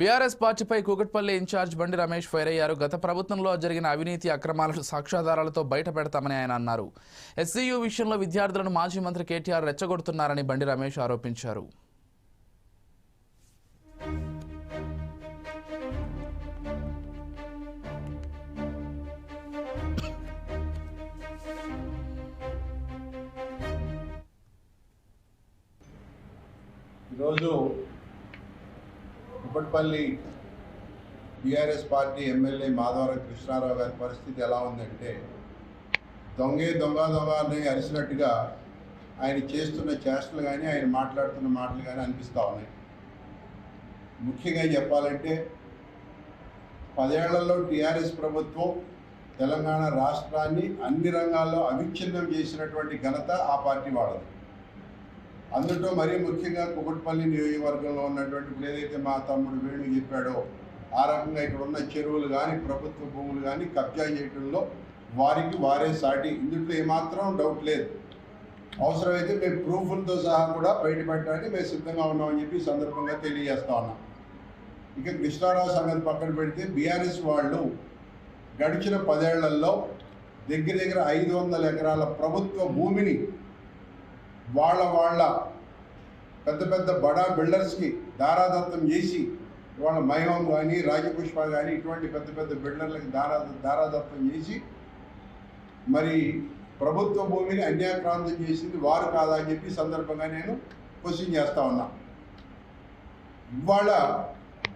BRS పార్టీపై Kukatpally incharge బండి Ramesh fire అయ్యారు గత ప్రభుత్వంలో జరిగిన అవినీతి అక్రమాలను సాక్ష్యాధారాలతో బయట పెడతామని ఆయన అన్నారు. ఎస్సీయూ విషయంలో విద్యార్థులను మాజీ మంత్రి కేటీఆర్ రెచ్చగొడుతున్నారని బండి రమేష్ ఆరోపించారు. ఈరోజు Kuppatipalli TRS party MLA Madhavaram Krishnarao గారి పరిస్థితి ఎలా ఉందంటే దొంగే దొంగ దొంగ అని అరిసినట్టుగా ఆయన చేస్తున్న చేష్టలు కానీ ఆయన మాట్లాడుతున్న మాటలు కానీ అనిపిస్తూ ఉన్నాయి. ముఖ్యంగా చెప్పాలంటే పదేళ్ళలో టీఆర్ఎస్ ప్రభుత్వం తెలంగాణ రాష్ట్రాన్ని అన్ని రంగాల్లో అవిచ్ఛిన్నం చేసినటువంటి ఘనత ఆ పార్టీ వాళ్ళది. అందులో మరీ ముఖ్యంగా కుకట్పల్లి నియోజకవర్గంలో ఉన్నటువంటి ఇప్పుడు ఏదైతే మా తమ్ముడు వేణు చెప్పాడో ఆ రకంగా ఇక్కడ ఉన్న చెరువులు కానీ ప్రభుత్వ భూములు కానీ కబ్జా చేయడంలో వారికి వారే సాటి. ఇందులో ఏమాత్రం డౌట్ లేదు. అవసరమైతే మేము ప్రూఫ్లతో సహా కూడా బయటపెట్టడానికి మేము సిద్ధంగా ఉన్నామని చెప్పి సందర్భంగా తెలియజేస్తా ఉన్నాం. ఇక కృష్ణారావు సంగతి పక్కన పెడితే బీఆర్ఎస్ వాళ్ళు గడిచిన పదేళ్ళలో దగ్గర దగ్గర ఐదు వందల ఎకరాల ప్రభుత్వ భూమిని వాళ్ళ వాళ్ళ పెద్ద పెద్ద బడా బిల్డర్స్కి దారాదత్తం చేసి వాళ్ళ మైహోం కానీ రాజపుష్ప కానీ ఇటువంటి పెద్ద పెద్ద బిల్డర్లకి దారా దారాదత్తం చేసి మరి ప్రభుత్వ భూమిని అన్యాక్రాంతం చేసింది వారు కాదా అని చెప్పి సందర్భంగా నేను క్వశ్చన్ చేస్తా ఉన్నా. ఇవాళ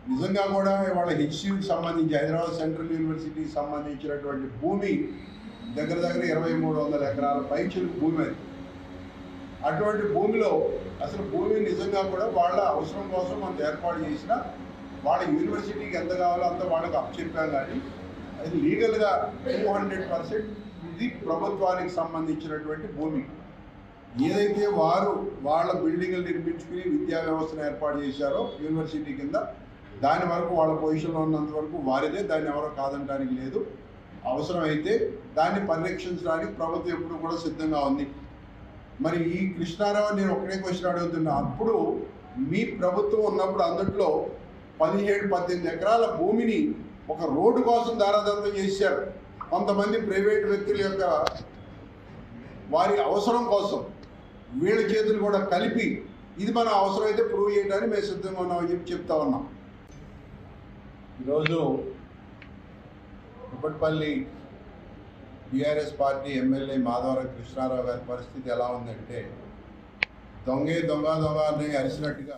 నిజంగా కూడా వాళ్ళ హెచ్సికి సంబంధించి హైదరాబాద్ సెంట్రల్ యూనివర్సిటీకి సంబంధించినటువంటి భూమి దగ్గర దగ్గర ఇరవై మూడు వందల ఎకరాల పైచులకు భూమి అది. అటువంటి భూమిలో అసలు భూమి నిజంగా కూడా వాళ్ళ అవసరం కోసం మనం ఏర్పాటు చేసిన వాళ్ళ యూనివర్సిటీకి ఎంత కావాలో అంత వాళ్ళకి అప్పచెప్పాం కానీ అది లీగల్గా టూ హండ్రెడ్ పర్సెంట్ ఇది ప్రభుత్వానికి సంబంధించినటువంటి భూమి. ఏదైతే వారు వాళ్ళ బిల్డింగ్లు నిర్మించుకుని విద్యా వ్యవస్థను ఏర్పాటు చేశారో యూనివర్సిటీ కింద దాని వరకు వాళ్ళ పొజిషన్లో ఉన్నంత వరకు వారిదే దాన్ని ఎవరో కాదనడానికి లేదు. అవసరమైతే దాన్ని పరిరక్షించడానికి ప్రభుత్వం ఎప్పుడు కూడా సిద్ధంగా ఉంది. మరి ఈ కృష్ణారావు నేను ఒకటే క్వశ్చన్ అడుగుతున్నా. అప్పుడు మీ ప్రభుత్వం ఉన్నప్పుడు అందుట్లో పదిహేడు పద్దెనిమిది ఎకరాల భూమిని ఒక రోడ్డు కోసం దారాదత్తం చేశారు. కొంతమంది ప్రైవేట్ వ్యక్తుల యొక్క వారి అవసరం కోసం వీళ్ళ చేతులు కూడా కలిపి ఇది మన అవసరమైతే ప్రూవ్ చేయడానికి మేము సిద్ధంగా ఉన్నామని చెప్పి చెప్తా ఉన్నాం. ఈరోజు Kuppatipalli BRS party MLA Madhavaram Krishnarao గారి పరిస్థితి ఎలా ఉందంటే దొంగే దొంగ దొంగ అని అరిసినట్టుగా